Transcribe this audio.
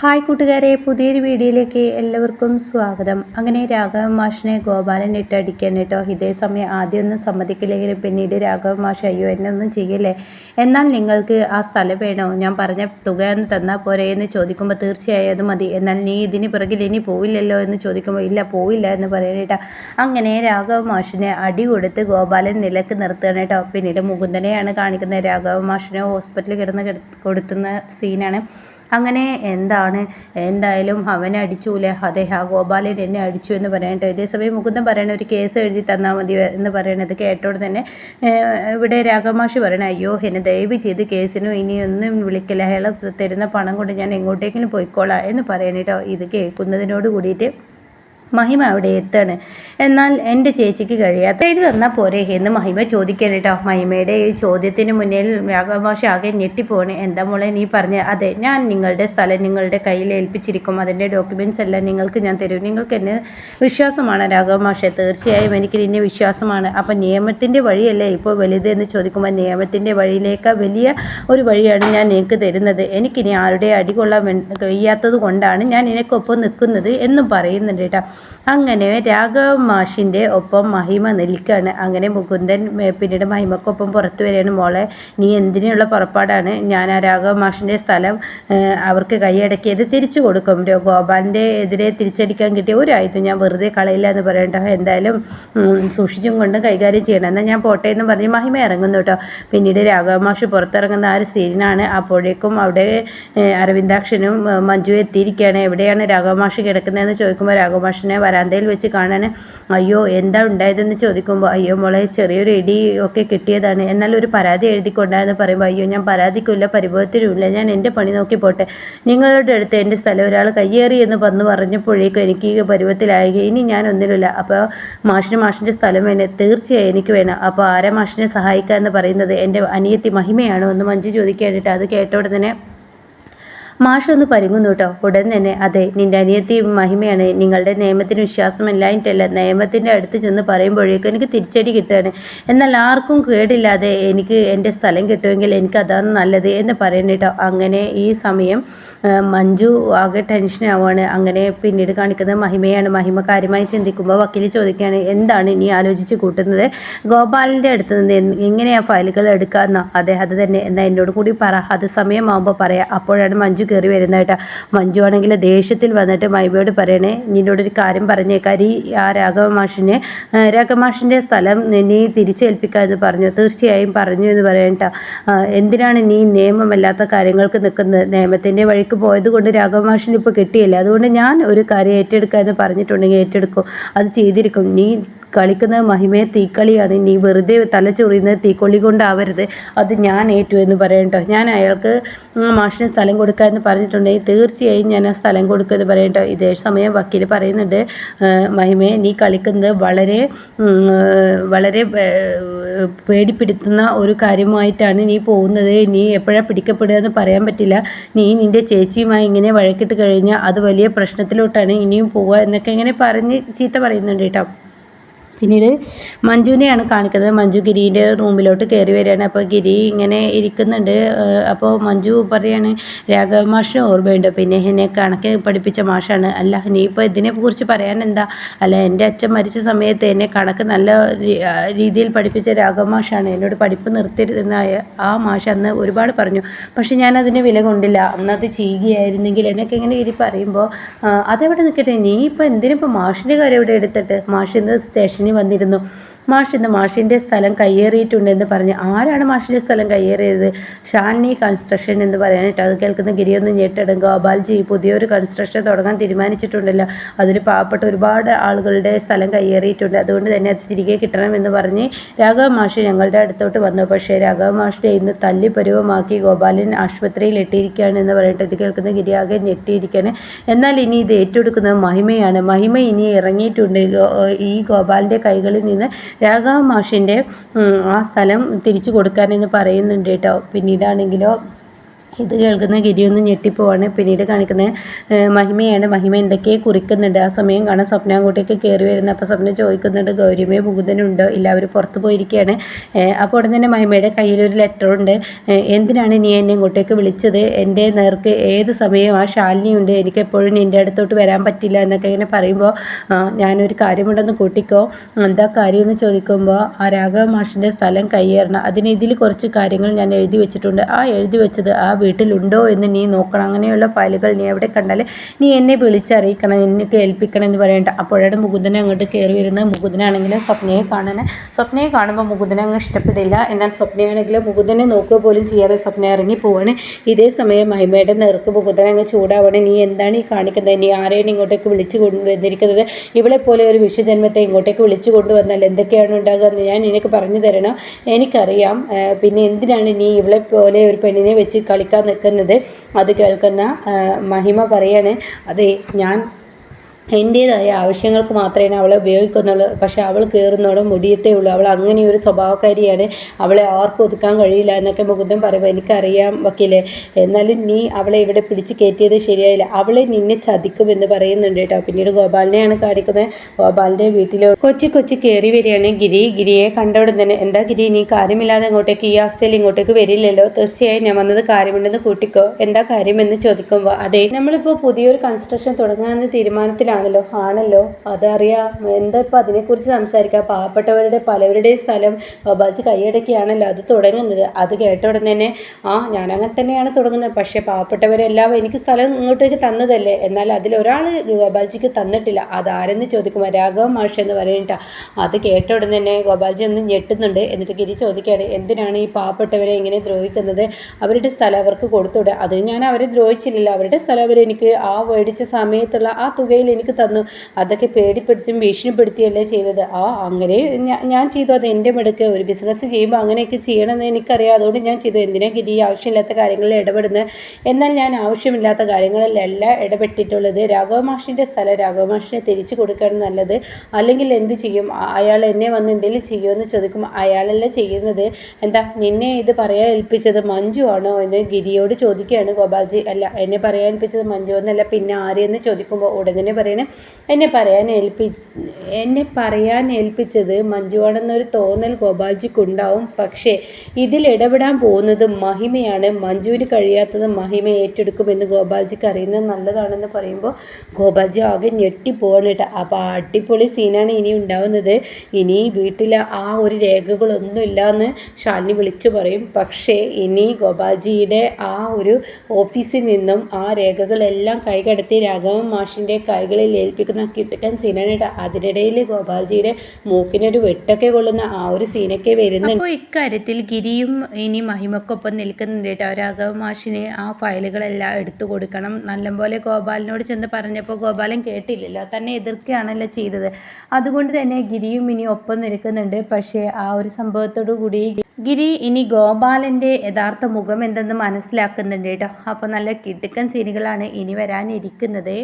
Hi കൂട്ടുകാരെ പുതിയൊരു വീഡിയോയിലേക്ക് എല്ലാവർക്കും സ്വാഗതം. അങ്ങനെ രാഘവ മാഷിനെ ഗോപാലൻ ഇട്ടടിക്കാൻ കേട്ടോ ഇതേ സമയം ആദ്യമൊന്നും സമ്മതിക്കില്ലെങ്കിലും പിന്നീട് രാഘവ മാഷ് അയ്യോ എന്നെ ഒന്നും ചെയ്യല്ലേ? എന്നാൽ നിങ്ങൾക്ക് ആ സ്ഥലം വേണോ? ഞാൻ പറഞ്ഞ തുക ഒന്ന് തന്നാൽ പോരെ എന്ന് ചോദിക്കുമ്പോൾ തീർച്ചയായും അത് മതി. എന്നാൽ നീ ഇതിന് പിറകിൽ ഇനി പോവില്ലല്ലോ എന്ന് ചോദിക്കുമ്പോൾ ഇല്ല പോവില്ല എന്ന് പറയാനേട്ടാ അങ്ങനെ രാഘവ മാഷിനെ അടി കൊടുത്ത് ഗോപാലൻ നിലയ്ക്ക് നിർത്തുകയാണ് കേട്ടോ പിന്നീട് മുകുന്ദനെയാണ് കാണിക്കുന്നത്. രാഘവ മാഷിനെ ഹോസ്പിറ്റലിൽ കിടന്ന് കൊടുത്തുന്ന സീനാണ് അങ്ങനെ എന്താണ്? എന്തായാലും അവനെ അടിച്ചൂലേ? അതെ ആ ഗോപാലൻ എന്നെ അടിച്ചു എന്ന് പറയട്ടെ ഇതേസമയം മുകുന്ദൻ പറയണ ഒരു കേസ് എഴുതി തന്നാൽ മതി എന്ന് പറയണത് കേട്ടോട് തന്നെ ഇവിടെ രാഘമാഷി പറയണ അയ്യോ എന്നെ ദയവ് ചെയ്ത് കേസിനും ഇനിയൊന്നും വിളിക്കില്ല? അയാൾ തരുന്ന പണം കൊണ്ട് ഞാൻ എങ്ങോട്ടേക്കിനും പോയിക്കോളാം എന്ന് പറയണേട്ടോ ഇത് കേൾക്കുന്നതിനോട് കൂടിയിട്ട് മഹിമ അവിടെ എത്താണ്? എന്നാൽ എന്റെ ചേച്ചിക്ക് കഴിയാത്ത ഇത് തന്നാൽ പോരെ എന്ന് മഹിമ ചോദിക്കണം കേട്ടോ മഹിമയുടെ ഈ ചോദ്യത്തിന് മുന്നിൽ രാഘവഭാഷ ആകെ ഞെട്ടിപ്പോണ്. എന്താ മോളെ നീ പറഞ്ഞ അതെ ഞാൻ നിങ്ങളുടെ സ്ഥലം നിങ്ങളുടെ കയ്യിൽ ഏൽപ്പിച്ചിരിക്കും. അതിന്റെ ഡോക്യുമെന്റ്സ് എല്ലാം നിങ്ങൾക്ക് ഞാൻ തരും. നിങ്ങൾക്ക് എന്നെ വിശ്വാസമാണ് രാഘവഭാഷ തീർച്ചയായും എനിക്ക് നിന്നെ വിശ്വാസമാണ്. അപ്പം നിയമത്തിന്റെ വഴിയല്ലേ ഇപ്പോൾ വലുത് എന്ന് ചോദിക്കുമ്പോൾ നിയമത്തിന്റെ വഴിയിലേക്ക് വലിയ ഒരു വഴിയാണ് ഞാൻ നിങ്ങൾക്ക് തരുന്നത്. എനിക്കിനി ആരുടെ അടികൊള്ളാൻ കഴിയാത്തത് കൊണ്ടാണ് ഞാൻ നിനക്കൊപ്പം നിൽക്കുന്നത് എന്നും പറയുന്നുണ്ട് കേട്ടോ അങ്ങനെ രാഘവ മാഷിന്റെ ഒപ്പം മഹിമ നിൽക്കുകയാണ് അങ്ങനെ മുകുന്ദൻ പിന്നീട് മഹിമക്കൊപ്പം പുറത്തു വരികയാണ്. മോളെ നീ എന്തിനുള്ള പുറപ്പാടാണ്? ഞാൻ ആ രാഘവ മാഷിന്റെ സ്ഥലം അവർക്ക് കൈയടക്കിയത് തിരിച്ചു കൊടുക്കും. ഗോപാലിന്റെ എതിരെ തിരിച്ചടിക്കാൻ കിട്ടിയ ഒരു ആയുധം ഞാൻ വെറുതെ കളയില്ല എന്ന് പറയണ്ട. എന്തായാലും സൂക്ഷിച്ചും കൊണ്ട് കൈകാര്യം ചെയ്യണം. എന്നാൽ ഞാൻ പോട്ടെ എന്ന് പറഞ്ഞ് മഹിമ ഇറങ്ങുന്നു കേട്ടോ. പിന്നീട് രാഘവ മാഷ് പുറത്തിറങ്ങുന്ന ആ ഒരു സീനാണ് അപ്പോഴേക്കും അവിടെ അരവിന്ദാക്ഷനും മഞ്ജു എത്തിയിരിക്കുകയാണ്. എവിടെയാണ് രാഘവ മാഷ് കിടക്കുന്നതെന്ന് ചോദിക്കുമ്പോൾ രാഘവ മാഷിനെ മാഷിനെ വരാന്തയിൽ വെച്ച് കാണാൻ അയ്യോ എന്താ ഉണ്ടായതെന്ന് ചോദിക്കുമ്പോൾ അയ്യോ മോളെ ചെറിയൊരു ഇടി ഒക്കെ കിട്ടിയതാണ്. എന്നാൽ ഒരു പരാതി എഴുതിക്കൊണ്ടായെന്ന് പറയുമ്പോൾ അയ്യോ ഞാൻ പരാതിക്കില്ല പരിഭവത്തിനുമില്ല ഞാൻ എന്റെ പണി നോക്കി പോട്ടെ. നിങ്ങളുടെ അടുത്ത് എന്റെ സ്ഥലം ഒരാൾ കയ്യേറി എന്ന് വന്ന് പറഞ്ഞപ്പോഴേക്കും എനിക്ക് പരുവത്തിലായി ഇനി ഞാൻ ഒന്നിലുമില്ല. അപ്പോൾ മാഷിന് മാഷിന്റെ സ്ഥലം വേണേ തീർച്ചയായും എനിക്ക് വേണം. അപ്പോൾ ആരെ മാഷിനെ സഹായിക്കുക എന്ന് പറയുന്നത് എന്റെ അനിയത്തി മഹിമയാണോ എന്ന് മഞ്ജു ചോദിക്കാനായിട്ട് അത് കേട്ടോടെ തന്നെ മാഷ് ഒന്ന് പരുങ്ങുന്നു കേട്ടോ ഉടൻ തന്നെ അതെ നിന്റെ അനിയത്തി മഹിമയാണ്. നിങ്ങളുടെ നിയമത്തിന് വിശ്വാസമില്ലായിട്ടല്ല നിയമത്തിന്റെ അടുത്ത് ചെന്ന് പറയുമ്പോഴേക്കും എനിക്ക് തിരിച്ചടി കിട്ടുകയാണ്. എന്നാൽ ആർക്കും കേടില്ലാതെ എനിക്ക് എന്റെ സ്ഥലം കിട്ടുമെങ്കിൽ എനിക്ക് അതാണ് നല്ലത് എന്ന് പറയുന്നത് അങ്ങനെ ഈ സമയം മഞ്ജു ആകെ ടെൻഷനാവുകയാണ് അങ്ങനെ പിന്നീട് കാണിക്കുന്നത് മഹിമയാണ്. മഹിമ കാര്യമായി ചിന്തിക്കുമ്പോൾ വക്കീൽ ചോദിക്കുകയാണ് എന്താണ് ഇനി ആലോചിച്ച് കൂട്ടുന്നത്? ഗോപാലിന്റെ അടുത്ത് നിന്ന് എങ്ങനെയാണ് ഫയലുകൾ എടുക്കാമെന്നോ അതെ അത് തന്നെ. എന്നാൽ എന്നോട് കൂടി പറ. അത് സമയമാകുമ്പോൾ പറയാം. അപ്പോഴാണ് മഞ്ജു കയറി വരുന്നതായിട്ട് മഞ്ജു ആണെങ്കിൽ ദേഷ്യത്തിൽ വന്നിട്ട് മൈബയോട് പറയണേ നിന്നോട് ഒരു കാര്യം പറഞ്ഞേക്കാരി. ആ രാഘവ മാഷിനെ രാഘവ രാഘവമാഷിന്റെ സ്ഥലം നീ തിരിച്ചേൽപ്പിക്കാമെന്ന് പറഞ്ഞു. തീർച്ചയായും പറഞ്ഞു എന്ന് പറയണ്ട എന്തിനാണ് നീ നിയമമല്ലാത്ത കാര്യങ്ങൾക്ക് നിൽക്കുന്നത്? നിയമത്തിന്റെ വഴിക്ക് പോയത് കൊണ്ട് രാഘവമാഷിന് ഇപ്പോൾ കിട്ടിയില്ല? അതുകൊണ്ട് ഞാൻ ഒരു കാര്യം ഏറ്റെടുക്കുക എന്ന് പറഞ്ഞിട്ടുണ്ടെങ്കിൽ ഏറ്റെടുക്കും. അത് ചെയ്തിരിക്കും. നീ കളിക്കുന്നത് മഹിമയെ തീക്കളിയാണ്. നീ വെറുതെ തലച്ചൊറിയുന്നത് തീക്കൊള്ളി കൊണ്ടാവരുത്. അത് ഞാൻ ഏറ്റു എന്ന് പറയട്ടോ ഞാൻ അയാൾക്ക് മാഷിന് സ്ഥലം കൊടുക്കുക എന്ന് പറഞ്ഞിട്ടുണ്ടെങ്കിൽ തീർച്ചയായും ഞാൻ ആ സ്ഥലം കൊടുക്കുമെന്ന് പറയട്ടോ ഇതേ സമയം വക്കീൽ പറയുന്നുണ്ട് മഹിമയെ നീ കളിക്കുന്നത് വളരെ വളരെ പേടിപ്പെടുത്തുന്ന ഒരു കാര്യമായിട്ടാണ് നീ പോകുന്നത്. നീ എപ്പോഴാണ് പിടിക്കപ്പെടുക എന്ന് പറയാൻ പറ്റില്ല. നീ നിന്റെ ചേച്ചിയുമായി ഇങ്ങനെ വഴക്കിട്ട് കഴിഞ്ഞാൽ അത് വലിയ പ്രശ്നത്തിലോട്ടാണ് ഇനിയും പോവുക എന്നൊക്കെ ഇങ്ങനെ പറഞ്ഞ് ചീത്ത പറയുന്നുണ്ട് കേട്ടോ. പിന്നീട് മഞ്ജുവിനെയാണ് കാണിക്കുന്നത്. മഞ്ജു ഗിരിന്റെ റൂമിലോട്ട് കയറി വരികയാണ്. അപ്പോൾ ഗിരി ഇങ്ങനെ ഇരിക്കുന്നുണ്ട്. അപ്പോൾ മഞ്ജു പറയാണ് രാഘവ മാഷിന് ഓർമ്മയുണ്ട്. പിന്നെ എന്നെ കണക്ക് പഠിപ്പിച്ച മാഷാണ്. അല്ല നീ ഇപ്പോൾ ഇതിനെക്കുറിച്ച് പറയാൻ എന്താ അല്ല എന്റെ അച്ഛൻ മരിച്ച സമയത്ത് എന്നെ കണക്ക് നല്ല രീതിയിൽ പഠിപ്പിച്ച രാഘവ മാഷാണ്. എന്നോട് പഠിപ്പ് നിർത്തിയിരുന്ന ആ മാഷ അന്ന് ഒരുപാട് പറഞ്ഞു. പക്ഷെ ഞാൻ വില കൊണ്ടില്ല. അന്നത് ചെയ്യുകയായിരുന്നെങ്കിൽ എന്നൊക്കെ ഇങ്ങനെ ഗിരി പറയുമ്പോൾ അതെവിടെ നിൽക്കട്ടെ? നീ ഇപ്പോൾ എന്തിനിപ്പോൾ മാഷിന്റെ കാര്യം ഇവിടെ എടുത്തിട്ട്? മാഷിന്ന് ഇന്ന് വന്നിരുന്നു. മാഷ് ഇന്ന് മാഷിന്റെ സ്ഥലം കയ്യേറിയിട്ടുണ്ടെന്ന് പറഞ്ഞ് ആരാണ് മാഷിന്റെ സ്ഥലം കയ്യേറിയത്? ഷാനി കൺസ്ട്രക്ഷൻ എന്ന് പറയാനായിട്ട് അത് കേൾക്കുന്ന ഗിരിയൊന്നും ഞെട്ടിടും ഗോപാൽജി പുതിയൊരു കൺസ്ട്രക്ഷൻ തുടങ്ങാൻ തീരുമാനിച്ചിട്ടുണ്ടല്ലോ. അതിൽ പാവപ്പെട്ട ഒരുപാട് ആളുകളുടെ സ്ഥലം കയ്യേറിയിട്ടുണ്ട്. അതുകൊണ്ട് തന്നെ അത് തിരികെ കിട്ടണമെന്ന് പറഞ്ഞ് രാഘവ മാഷ് ഞങ്ങളുടെ അടുത്തോട്ട് വന്നു. പക്ഷേ രാഘവ മാഷിനെ ഇന്ന് തല്ലി പരുവമാക്കി ഗോപാലൻ ആശുപത്രിയിൽ എട്ടിയിരിക്കുകയാണ് എന്ന് പറഞ്ഞിട്ട് ഇത് കേൾക്കുന്ന ഗിരിയാകെ ഞെട്ടിയിരിക്കുകയാണ്. എന്നാൽ ഇനി ഇത് ഏറ്റെടുക്കുന്നത് മഹിമയാണ്. മഹിമ ഇനി ഇറങ്ങിയിട്ടുണ്ട്. ഈ ഗോപാലിന്റെ കൈകളിൽ നിന്ന് രാഘവ മാഷിന്റെ ആ സ്ഥലം തിരിച്ചു കൊടുക്കാനെന്ന് പറയുന്നുണ്ട് കേട്ടോ. പിന്നീടാണെങ്കിലോ ഇത് കേൾക്കുന്ന ഗിരി ഒന്ന് ഞെട്ടിപ്പോവാണ്. പിന്നീട് കാണിക്കുന്ന മഹിമയാണ്. മഹിമ എന്തൊക്കെ കുറിക്കുന്നുണ്ട്. ആ സമയം കാണാൻ സ്വപ്ന അങ്ങോട്ടേക്ക് കയറി വരുന്നത് അപ്പോൾ സ്വപ്ന ചോദിക്കുന്നുണ്ട് ഗൗരിമയോ മുകുന്ദനുണ്ടോ ഇല്ല അവർ പുറത്ത് പോയിരിക്കുകയാണ് അപ്പോൾ ഉടൻ തന്നെ മഹിമയുടെ കയ്യിലൊരു ലെറ്ററുണ്ട് എന്തിനാണ് നീ എന്നെ ഇങ്ങോട്ടേക്ക് വിളിച്ചത്? എന്റെ നേർക്ക് ഏത് സമയവും ആ ശാലിനി ഉണ്ട് എനിക്ക് എപ്പോഴും നിന്റെ അടുത്തോട്ട് വരാൻ പറ്റില്ല എന്നൊക്കെ ഇങ്ങനെ പറയുമ്പോൾ ഞാനൊരു കാര്യമുണ്ടെന്ന് കൂട്ടിക്കോ. എന്താ കാര്യം എന്ന് ചോദിക്കുമ്പോൾ ആ രാഘവ മാഷിന്റെ സ്ഥലം കയ്യേറണം. അതിന് ഇതിൽ കുറച്ച് കാര്യങ്ങൾ ഞാൻ എഴുതി വെച്ചിട്ടുണ്ട്. ആ എഴുതി വെച്ചത് ആ വീട്ടിലുണ്ടോ എന്ന് നീ നോക്കണം. അങ്ങനെയുള്ള ഫയലുകൾ നീ എവിടെ കണ്ടാൽ നീ എന്നെ വിളിച്ചറിയിക്കണം എന്നെ ഏൽപ്പിക്കണം എന്ന് പറയേണ്ട. അപ്പോഴാണ് മുകുന്ദനെ അങ്ങോട്ട് കയറി വരുന്നത്. മുകുന്ദനാണെങ്കിലും സ്വപ്നയെ കാണാൻ സ്വപ്നയെ കാണുമ്പോൾ മുകുന്ദനെ അങ്ങ് ഇഷ്ടപ്പെടില്ല. എന്നാൽ സ്വപ്നയാണെങ്കിലും മുകുന്ദനെ നോക്കുക പോലും ചെയ്യാതെ സ്വപ്ന ഇറങ്ങി പോവാണ്. ഇതേ സമയം മഹിമയുടെ നേർക്ക് മുകുന്ദൻ അങ്ങ് ചൂടാവണം. നീ എന്താണ് ഈ കാണിക്കുന്നത്? നീ ആരെയാണ് ഇങ്ങോട്ടേക്ക് വിളിച്ചു കൊണ്ടുവന്നിരിക്കുന്നത്? ഇവളെ പോലെ ഒരു വിശ്വജന്മത്തെ ഇങ്ങോട്ടേക്ക് വിളിച്ചു കൊണ്ടുവന്നാൽ എന്തൊക്കെയാണ് ഉണ്ടാകുക എന്ന് ഞാൻ നിനക്ക് പറഞ്ഞു തരണം? എനിക്കറിയാം. പിന്നെ എന്തിനാണ് നീ ഇവളെ പോലെ ഒരു പെണ്ണിനെ വെച്ച് കളിക്കാൻ നിൽക്കുന്നത്. അത് കേൾക്കുന്ന മഹിമ പറയാണ് അതെ ഞാൻ എന്റേതായ ആവശ്യങ്ങൾക്ക് മാത്രമേ അവളെ ഉപയോഗിക്കുന്നുള്ളൂ. പക്ഷേ അവൾ കയറുന്നോടെ മുടിയത്തേ ഉള്ളൂ. അവൾ അങ്ങനെ ഒരു സ്വഭാവക്കാരിയാണ്. അവളെ ആർക്കും ഒതുക്കാൻ കഴിയില്ല എന്നൊക്കെ മുകുന്ദൻ പറയുമ്പോൾ എനിക്കറിയാം വക്കീലെ. എന്നാലും നീ അവളെ ഇവിടെ പിടിച്ച് കയറ്റിയത് ശരിയായില്ല. അവളെ നിന്നെ ചതിക്കുമെന്ന് പറയുന്നുണ്ട് കേട്ടോ. പിന്നീട് ഗോപാലിനെയാണ് കാണിക്കുന്നത്. ഗോപാലിന്റെ വീട്ടിൽ കൊച്ചി കൊച്ചി കയറി വരികയാണ് ഗിരി. ഗിരിയെ കണ്ടവിടെ തന്നെ എന്താ ഗിരി നീ കാര്യമില്ലാതെ ഇങ്ങോട്ടേക്ക് ഈ അവസ്ഥയിൽ ഇങ്ങോട്ടേക്ക് വരില്ലല്ലോ? തീർച്ചയായും ഞാൻ വന്നത് കാര്യമുണ്ടെന്ന് കൂട്ടിക്കോ. എന്താ കാര്യമെന്ന് ചോദിക്കുമ്പോൾ അതെ നമ്മളിപ്പോൾ പുതിയൊരു കൺസ്ട്രക്ഷൻ തുടങ്ങാമെന്ന തീരുമാനത്തിലാണല്ലോ ആണല്ലോ ആണല്ലോ. അതറിയാം എന്താ ഇപ്പം അതിനെക്കുറിച്ച് സംസാരിക്കാം? പാവപ്പെട്ടവരുടെ പലവരുടെയും സ്ഥലം ബാബാജി കൈയടക്കിയാണല്ലോ അത് തുടങ്ങുന്നത്. അത് കേട്ട ഉടൻ തന്നെ ആ ഞാനങ്ങനെ തന്നെയാണ് തുടങ്ങുന്നത്. പക്ഷേ പാവപ്പെട്ടവരെല്ലാം എനിക്ക് സ്ഥലം ഇങ്ങോട്ടേക്ക് തന്നതല്ലേ? എന്നാൽ അതിലൊരാൾ ഗോപാൽജിക്ക് തന്നിട്ടില്ല. അതാരെന്ന് ചോദിക്കുമ്പോൾ രാഘവ മാഷ് എന്ന് പറയണ്ട അത് കേട്ട ഉടൻ തന്നെ ഗോപാൽജി ഒന്ന് ഞെട്ടുന്നുണ്ട്. എന്നിട്ട് ഗിരി ചോദിക്കുകയാണ് എന്തിനാണ് ഈ പാവപ്പെട്ടവരെ ഇങ്ങനെ ദ്രോഹിക്കുന്നത്? അവരുടെ സ്ഥലം അവർക്ക് കൊടുത്തുവിടുക അത് ഞാൻ അവരെ ദ്രോഹിച്ചില്ലല്ലോ. അവരുടെ സ്ഥലം അവർ എനിക്ക് ആ മേടിച്ച സമയത്തുള്ള ആ തുകയിൽ എനിക്ക് തന്നു. അതൊക്കെ പേടിപ്പെടുത്തിയും ഭീഷണിപ്പെടുത്തിയല്ലേ ചെയ്തത്. ആ അങ്ങനെ ഞാൻ ചെയ്തു. അത് എന്റെ മിടുക്ക്. ഒരു ബിസിനസ് ചെയ്യുമ്പോൾ അങ്ങനെയൊക്കെ ചെയ്യണമെന്ന് എനിക്കറിയാം. അതുകൊണ്ട് ഞാൻ ചെയ്തു. എന്തിനാ ഗിരി ആവശ്യമില്ലാത്ത കാര്യങ്ങളിൽ ഇടപെടുന്നത്? എന്നാൽ ഞാൻ ആവശ്യമില്ലാത്ത കാര്യങ്ങളിലല്ല ഇടപെട്ടിട്ടുള്ളത്. രാഘവ മാഷിന്റെ സ്ഥലം. രാഘവ മാഷിനെ തിരിച്ചു കൊടുക്കുകയാണ് നല്ലത്. അല്ലെങ്കിൽ എന്ത് ചെയ്യും? അയാൾ എന്നെ വന്ന് എന്തെങ്കിലും ചെയ്യുമെന്ന് ചോദിക്കുമ്പോൾ അയാളല്ല ചെയ്യുന്നത്. എന്താ നിന്നെ ഇത് പറയാൻ ഏൽപ്പിച്ചത് മഞ്ജു ആണോ എന്ന് ഗിരിയോട് ചോദിക്കുകയാണ് ഗോപാൽജി. അല്ല എന്നെ പറയാൻ ഏൽപ്പിച്ചത് മഞ്ജു എന്നല്ല. പിന്നെ ആരെയെന്ന് ചോദിക്കുമ്പോൾ ഉടനെ പറയണേ എന്നെ പറയാൻ ഏൽപ്പി എന്നെ പറയാൻ ഏൽപ്പിച്ചത് മഞ്ജുവാണെന്നൊരു തോന്നൽ ഗോപാൽജിക്കുണ്ടാവും. പക്ഷേ ഇതിൽ ഇടപെടാൻ പോകുന്നത് മഹിമയാണ്. മഞ്ജുവിന് കഴിയാത്തത് മഹിമ ഏറ്റെടുക്കുമെന്ന് ഗോപാൽജിക്ക് അറിയുന്നത് നല്ലതാണെന്ന് പറയുമ്പോൾ ഗോപാൽജി ആകെ ഞെട്ടിപ്പോവാണ് കേട്ടോ. അപ്പോൾ അടിപൊളി സീനാണ് ഇനി ഉണ്ടാവുന്നത്. ഇനി വീട്ടിൽ ആ ഒരു രേഖകളൊന്നും ഇല്ലയെന്ന് ഷാലിനി വിളിച്ചു പറയും. പക്ഷേ ഇനി ഗോപാൽജിയുടെ ആ ഒരു ഓഫീസിൽ നിന്നും ആ രേഖകളെല്ലാം കൈകടത്തി രാഘവൻ മാഷിന്റെ കൈകളിൽ ഏൽപ്പിക്കുന്ന കിട്ടുക്കൻ സീനാണ് കേട്ടോ അതിനിടയിൽ ഗോപാൽജിയുടെ മൂക്കിനൊരു വെട്ടൊക്കെ കൊള്ളുന്ന ആ ഒരു സീനൊക്കെ വരുന്നുണ്ട്. അപ്പോൾ ഇക്കാര്യത്തിൽ ഗിരിയും ഇനി മഹിമക്കൊപ്പം നിൽക്കുന്നുണ്ട് കേട്ടോ. രാഘവ ആ ഫയലുകളെല്ലാം എടുത്തു കൊടുക്കണം. നല്ലപോലെ ഗോപാലിനോട് ചെന്ന് പറഞ്ഞപ്പോൾ ഗോപാലൻ കേട്ടില്ലല്ലോ. തന്നെ എതിർക്കുകയാണല്ലോ ചെയ്തത്. അതുകൊണ്ട് തന്നെ ഗിരിയും ഇനി ഒപ്പം നിൽക്കുന്നുണ്ട്. പക്ഷേ ആ ഒരു സംഭവത്തോടു കൂടി ഗിരി ഇനി ഗോപാലന്റെ യഥാർത്ഥ മുഖം എന്തെന്ന് മനസ്സിലാക്കുന്നുണ്ട് കേട്ടോ. അപ്പോൾ നല്ല കിടുക്കൻ സീനുകളാണ് ഇനി വരാനിരിക്കുന്നത്.